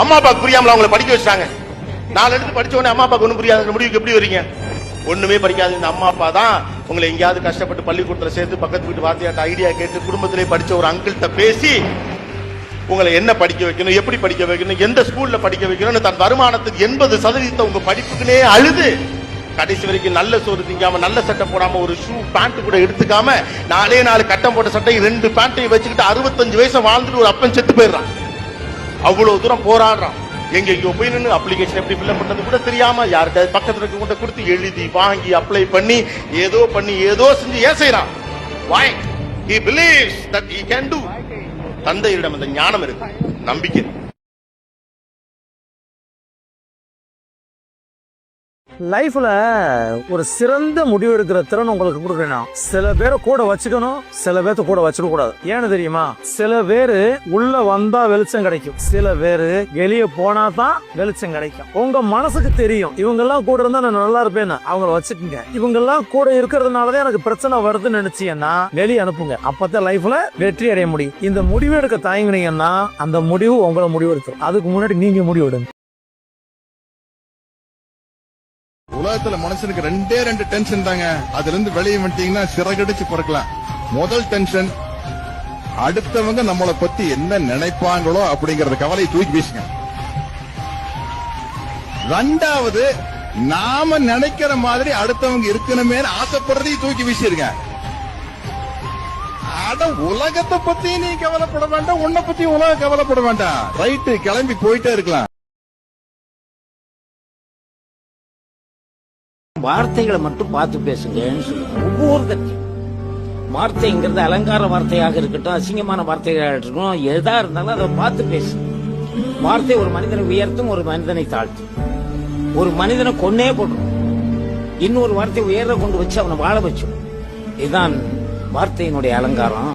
அம்மா அப்பாவுக்கு புரியாமல அவங்களை படிக்க வச்சாங்க நாலு எடுத்து படிச்ச உடனே அம்மா அப்பாவுக்கு ஒன்றும் புரியாத முடிவுக்கு எப்படி வரீங்க? ஒண்ணுமே படிக்காது இந்த அம்மா அப்பா தான் உங்களை எங்கேயாவது கஷ்டப்பட்டு பள்ளிக்கூடத்தில் சேர்த்து பக்கத்து வீட்டு வாத்தியாட்ட ஐடியா கேட்டு குடும்பத்திலே படிச்ச ஒரு அங்கிள்கிட்ட பேசி உங்களை என்ன படிக்க வைக்கணும் எப்படி படிக்க வைக்கணும் எந்த ஸ்கூல்ல படிக்க வைக்கணும்னு தன் வருமானத்துக்கு எண்பது சதவீதத்தை உங்க படிப்புக்குனே அழுது. கடைசி வரைக்கும் நல்ல சோறு திங்காம நல்ல சட்டை போடாம ஒரு ஷூ பேண்ட் கூட எடுத்துக்காம நாலே நாலு கட்டம் போட்ட சட்டை ரெண்டு பேண்ட்டையும் வச்சுக்கிட்டு அறுபத்தஞ்சு வயசு வாழ்ந்துட்டு ஒரு அப்பன் செத்து போயிடுறான். அவ்வளவு தூரம் போராடுறான். எங்க போய் நின்று அப்ளிகேஷன் எப்படி ஃபில்அப் பண்றது கூட தெரியாம யார்கிட்ட பக்கத்துல இருக்க கூட கொடுத்து எழுதி வாங்கி அப்ளை பண்ணி ஏதோ பண்ணி ஏதோ செஞ்சு ஏன் செய்யறான் why he believes that he can do. தந்தையிடம் அந்த ஞானம் இருக்கு. நம்பிக்கை லைஃப்ல ஒரு சிறந்த முடிவு எடுக்கிற திறன் உங்களுக்கு கொடுக்கணும் சில பேரை கூட வச்சுக்கணும் சில பேர்த்த கூட வச்சுக்க கூடாது. ஏன்னு தெரியுமா? சில பேரு உள்ள வந்தா வெளிச்சம் கிடைக்கும். சில பேரு வெளியே போனா தான் வெளிச்சம் கிடைக்கும். உங்க மனசுக்கு தெரியும். இவங்க எல்லாம் கூட இருந்தா நான் நல்லா இருப்பேன்னு. அவங்கள வச்சுக்கோங்க. இவங்க எல்லாம் கூட இருக்கிறதுனாலதான் எனக்கு பிரச்சனை வருதுன்னு நினைச்சீங்கன்னா வெளியே அனுப்புங்க. அப்பதான் லைஃப்ல வெற்றி அடைய முடியும். இந்த முடிவு எடுக்க தயங்குனீங்கன்னா அந்த முடிவு உங்களை முடிவு எடுக்கும் அதுக்கு முன்னாடி நீங்க முடிவு எடுங்க உலகத்துல மனுஷனுக்கு ரெண்டே ரெண்டு டென்ஷன் தாங்க. அதுல இருந்து வெளியே வந்துட்டீங்கன்னா சிறகடிச்சு பிறக்கலாம். முதல் டென்ஷன் அடுத்தவங்க நம்மளை பத்தி என்ன நினைப்பாங்களோ அப்படிங்கறத கவலையை தூக்கி வீசுங்க. ரெண்டாவது நாம நினைக்கிற மாதிரி அடுத்தவங்க இருக்கணுமே ஆசைப்படுறதையும் தூக்கி வீசிருங்க. அட உலகத்தை பத்தி நீ கவலைப்பட வேண்டாம் உன்னை பத்தி உலகம் கவலைப்பட வேண்டாம். ரைட்டு கிளம்பி போயிட்டே இருக்கலாம். வார்த்தைகளை மட்டும் பார்த்து பேசுங்கன்னு சொல்லுவாங்க. ஒவ்வொருத்தரையும் வார்த்தைங்கிறது அலங்கார வார்த்தையாக இருக்கட்டும் அசிங்கமான வார்த்தையாக இருக்கட்டும் எதா இருந்தாலும் அதை பார்த்து பேசு வார்த்தை ஒரு மனிதனை உயர்த்தும் ஒரு மனிதனை தாழ்த்தும். ஒரு மனிதனை கொன்னே போடும் இன்னொரு வார்த்தை உயர கொண்டு வச்சு அவனை வாழ வச்சு இதுதான் வார்த்தையினுடைய அலங்காரம்.